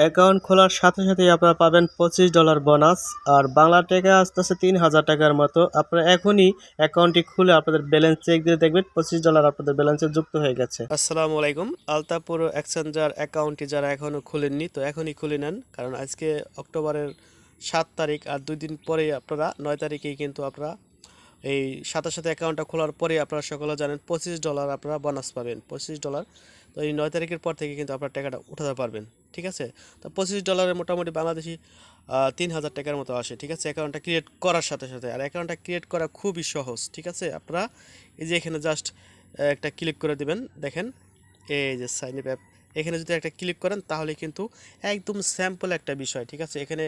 Account খোলার সাথে সাথেই আপনারা পাবেন পঁচিশ ডলার বোনাস। আর বাংলা টাকা আসতেছে তিন হাজার টাকার মতো। আপনারা এখনই অ্যাকাউন্টটি খুলে আপনাদের ব্যালেন্স চেক দিয়ে দেখবেন, পঁচিশ ডলার আপনাদের ব্যালেন্সে যুক্ত হয়ে গেছে। আসসালামু আলাইকুম। আলতাপুর এক্সচেঞ্জার অ্যাকাউন্টটি যারা এখনও খুলেননি, তো এখনই খুলে নেন। কারণ আজকে অক্টোবরের সাত তারিখ আর দুই দিন পরেই আপনারা, নয় তারিখেই কিন্তু আপনারা এই সাথে সাথে অ্যাকাউন্টটা খোলার পরে আপনারা সকলে জানেন পঁচিশ ডলার আপনারা বোনাস পাবেন, পঁচিশ ডলার তো এই নয় তারিখের পর থেকে কিন্তু আপনার টাকাটা উঠাতে পারবেন, ঠিক আছে? তো পঁচিশ ডলারের মোটামুটি বাংলাদেশি তিন হাজার টাকার মতো আসে, ঠিক আছে? অ্যাকাউন্টটা ক্রিয়েট করার সাথে সাথে। আর অ্যাকাউন্টটা ক্রিয়েট করা খুবই সহজ, ঠিক আছে? আপনারা এই যে এখানে জাস্ট একটা ক্লিক করে দিবেন, দেখেন? এই যে সাইন আপ এখানে যদি একটা ক্লিক করেন তাহলে কিন্তু একদম স্যাম্পল একটা বিষয়, ঠিক আছে? এখানে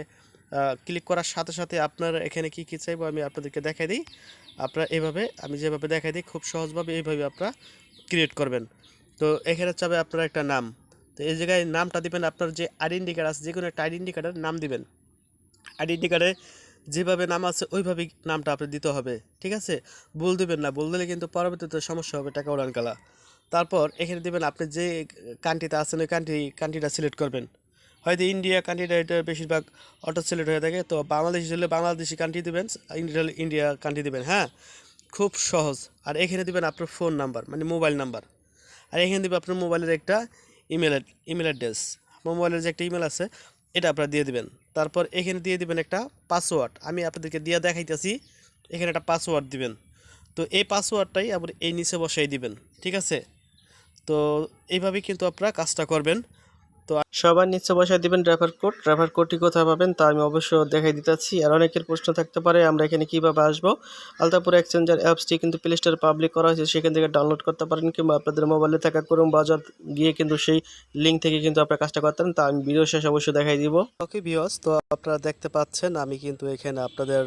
ক্লিক করার সাথে সাথে আপনার এখানে কি কী চাইব আমি আপনাদেরকে দেখাই দিই। আপনারা এভাবে, আমি যেভাবে দেখাই দিই, খুব সহজভাবে এইভাবে আপনারা ক্রিয়েট করবেন। তো এখানে চাবে আপনার একটা নাম। তো এই জায়গায় নামটা দিবেন, আপনার যে আইডেন্টি কার্ড আছে যে কোনো একটা আইডেন্টি কার্ডের নাম দিবেন। আইডেন্টি কার্ডে যেভাবে নাম আছে, ওইভাবেই নামটা আপনি দিতে হবে, ঠিক আছে? ভুল দিবেন না, ভুল দিলে কিন্তু পরবর্তীতে সমস্যা হবে টাকা উড়ান কালা তারপর এখানে দিবেন আপনি যে কান্ট্রিতে আছেন, ওই কান্ট্রি কান্ট্রিটা সিলেক্ট করবেন। হয়তো ইন্ডিয়া কান্ট্রিটা এটা বেশিরভাগ অটো সিলেক্ট হয়ে থাকে। তো বাংলাদেশ হলে বাংলাদেশি কান্ট্রি দিবেন ইন্ডিয়া হলে ইন্ডিয়া কান্ট্রি দেবেন হ্যাঁ? খুব সহজ। আর এখানে দিবেন আপনার ফোন নাম্বার মানে মোবাইল নাম্বার আর এখানে দেবে আপনার মোবাইলের একটা ইমেল ইমেল অ্যাড্রেস মোবাইলের যে একটা ইমেল আছে, এটা আপনারা দিয়ে দিবেন। তারপর এখানে দিয়ে দিবেন একটা পাসওয়ার্ড আমি আপনাদেরকে দিয়ে দেখাইতেছি, এখানে একটা পাসওয়ার্ড দিবেন। তো এই পাসওয়ার্ডটাই আবার এই নিচে বসাই দিবেন, ঠিক আছে? তো এইভাবেই কিন্তু আপনারা কাজটা করবেন। তো সবার নিচে বসায় দিবেন ড্রাইভার কোড ড্রাইভার কোডটি কোথায় পাবেন তা আমি অবশ্য দেখাই দিতেছি আর অনেকের প্রশ্ন থাকতে পারে, আমরা এখানে কীভাবে আসব? আলতাপুর এক্সচেঞ্জার অ্যাপসটি কিন্তু প্লে স্টোরে পাবলিক করা হয়েছে, সেখান থেকে ডাউনলোড করতে পারেন কিংবা আপনাদের মোবাইলে থাকা ক্রোম বাজার গিয়ে কিন্তু সেই লিঙ্ক থেকে কিন্তু আপনার কাজটা করতেন তা আমি ভিডিও শেষ অবশ্যই দেখাই দিব। ওকে ভিওস তো আপনারা দেখতে পাচ্ছেন, আমি কিন্তু এখানে আপনাদের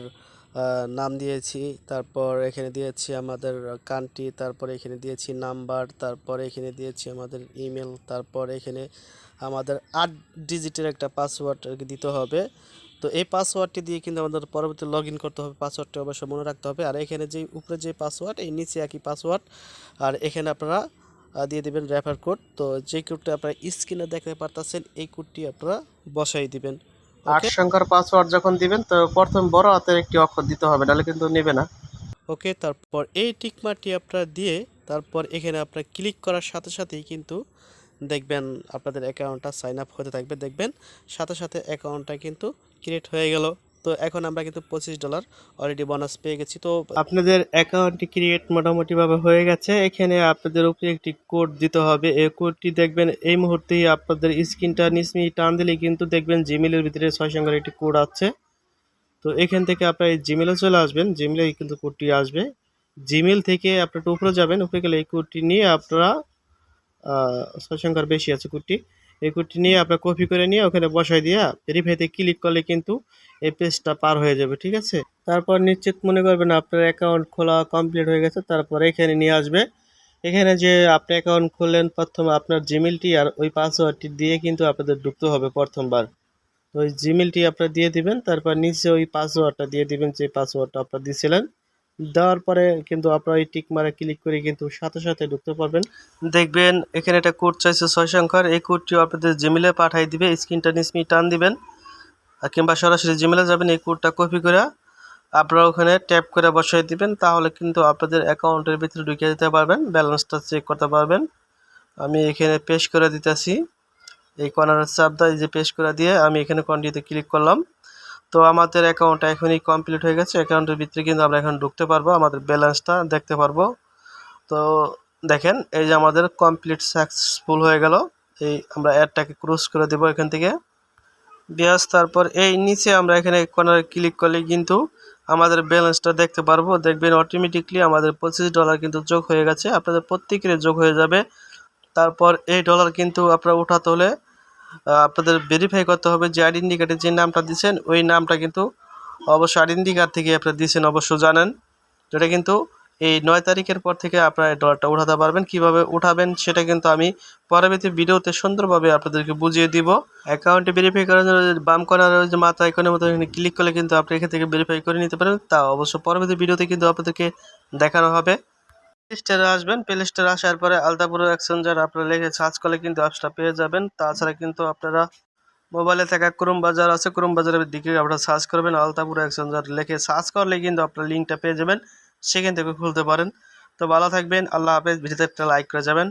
নাম দিয়েছি, তারপর এখানে দিয়েছি আমাদের কান্ট্রি, তারপর এখানে দিয়েছি নাম্বার, তারপর এখানে দিয়েছি আমাদের ইমেল তারপর এখানে আমাদের আট ডিজিটের একটা পাসওয়ার্ড দিতে হবে। তো এই পাসওয়ার্ডটি দিয়ে কিন্তু আমাদের পরবর্তী লগ করতে হবে পাসওয়ার্ডটি অবশ্যই মনে রাখতে হবে। আর এখানে যে উপরে যে পাসওয়ার্ড এই নিচে একই পাসওয়ার্ড আর এখানে আপনারা দিয়ে দেবেন রেফার কোড তো যে কোডটা আপনারা স্ক্রিনে দেখতে পারতেছেন, এই কোডটি আপনারা বসাই দিবেন। আট সংখ্যার পাসওয়ার্ড যখন দিবেন তো প্রথম বড় হাতের একটি অক্ষর দিতে হবে নাহলে কিন্তু নেবে না। ওকে তারপর এই টিকমাটি আপনারা দিয়ে তারপর এখানে আপনার ক্লিক করার সাথে সাথেই কিন্তু দেখবেন আপনাদের অ্যাকাউন্টটা সাইন আপ হতে থাকবে। দেখবেন সাথে সাথে অ্যাকাউন্টটা কিন্তু ক্রিয়েট হয়ে গেল। তো এখন আমরা কিন্তু পঁচিশ ডলার অলরেডি বোনাস পেয়ে গেছি। তো আপনাদের অ্যাকাউন্টটি ক্রিয়েট মোটামুটিভাবে হয়ে গেছে। এখানে আপনাদের উপরে একটি কোড দিতে হবে। এই কোডটি দেখবেন, এই মুহূর্তেই আপনাদের স্ক্রিনটা নিসমি টান দিলে কিন্তু দেখবেন জিমেলের ভিতরে ছয় সংখ্যার একটি কোড আছে। তো এখান থেকে আপনার এই জিমেলে চলে আসবেন। জিমেলে কিন্তু কোডটি আসবে। জিমেল থেকে আপনার উপরে যাবেন। উপরে গেলে এই কোডটি নিয়ে আপনারা ছয় সংখ্যার বেশি আছে কোডটি এই কোডটি নিয়ে আপনার কপি করে নিয়ে ওখানে বসাই দিয়ে ভেরিফাইতে ক্লিক করলে কিন্তু এই পেজটা পার হয়ে যাবে, ঠিক আছে? তারপর নিশ্চিত মনে করবেন আপনার অ্যাকাউন্ট খোলা কমপ্লিট হয়ে গেছে, তারপর এখানে নিয়ে আসবে। এখানে যে আপনি অ্যাকাউন্ট খুললেন, প্রথম আপনার জিমেলটি আর ওই পাসওয়ার্ডটি দিয়ে কিন্তু আপনাদের ঢুকতে হবে প্রথমবার। তো ওই জিমেলটি আপনার দিয়ে দিবেন, তারপর নিচে ওই পাসওয়ার্ডটা দিয়ে দিবেন, যে পাসওয়ার্ডটা আপনার দিয়েছিলেন দেওয়ার পরে কিন্তু আপনার এই টিক মারে ক্লিক করে কিন্তু সাথে সাথে ঢুকতে পারবেন। দেখবেন, এখানে একটা কোড চাইছে ছয় সংখ্যার। এই কোডটিও আপনাদের জিমেলে পাঠিয়ে দিবে, স্ক্রিনটা নিসমি টান দিবেন কিংবা সরাসরি জিমেলে যাবেন, এই কোডটা কপি করে আপনারা ওখানে ট্যাপ করে বসাই দিবেন, তাহলে কিন্তু আপনাদের অ্যাকাউন্টের ভিতরে ঢুকিয়ে দিতে পারবেন, ব্যালেন্সটা চেক করতে পারবেন। আমি এখানে পেশ করে দিতেছি, এই কর্নারের চাপটা এই যে পেশ করে দিয়ে আমি এখানে কন্টিনিউতে ক্লিক করলাম। তো আমাদের অ্যাকাউন্টটা এখনই কমপ্লিট হয়ে গেছে। অ্যাকাউন্টের ভিতরে কিন্তু আমরা এখন ঢুকতে পারব, আমাদের ব্যালেন্সটা দেখতে পারব। তো দেখেন, এই যে আমাদের কমপ্লিট সাকসেসফুল হয়ে গেল। এই আমরা অ্যাডটাকে ক্রস করে দেবো এখান থেকে। ব্যাস, তারপর এই নিচে আমরা এখানে কর্নারে ক্লিক করলে কিন্তু আমাদের ব্যালেন্সটা দেখতে পারব। দেখবেন অটোমেটিকলি আমাদের পঁচিশ ডলার কিন্তু যোগ হয়ে গেছে। আপনাদের প্রত্যেকের যোগ হয়ে যাবে। তারপর এই ডলার কিন্তু আপনারা উঠাতে হলে আপনাদের ভেরিফাই করতে হবে যে আইডেন্টি কার্ডে যে নামটা দিয়েছেন, ওই নামটা কিন্তু অবশ্যই আইডেন্টি কার্ড থেকে আপনারা দিয়েছেন অবশ্য জানেন। যেটা কিন্তু এই নয় তারিখের পর থেকে আপনারা এই ডলারটা উঠাতে পারবেন, কীভাবে উঠাবেন সেটা কিন্তু আমি পরবর্তী ভিডিওতে সুন্দরভাবে আপনাদেরকে বুঝিয়ে দিব। অ্যাকাউন্টে ভেরিফাই করার জন্য, বাম করার যে মাথা আইকনের মতো এখানে ক্লিক করলে কিন্তু আপনি এখান থেকে ভেরিফাই করে নিতে পারেন। তা অবশ্য পরবর্তী ভিডিওতে কিন্তু আপনাদেরকে দেখানো হবে। স্টোরে আসবেন। প্লে স্টোরে আসার পরে আলতাপুর এক্সচেঞ্জার আপনারা লিখে সার্চ করলে কিন্তু অ্যাপসটা পেয়ে যাবেন। তাছাড়া কিন্তু আপনারা মোবাইলে থাকা ক্রোম বাজার আছে। ক্রোম বাজারের দিকে আপনারা সার্চ করবেন আলতাপুর এক্সচেঞ্জার লিখে সার্চ করলে কিন্তু আপনারা লিঙ্কটা পেয়ে যাবেন। সেখান থেকে খুলতে পারেন। তো ভালো থাকবেন, আল্লাহ হাফেজ। ভিডিওতে একটা লাইক করে যাবেন।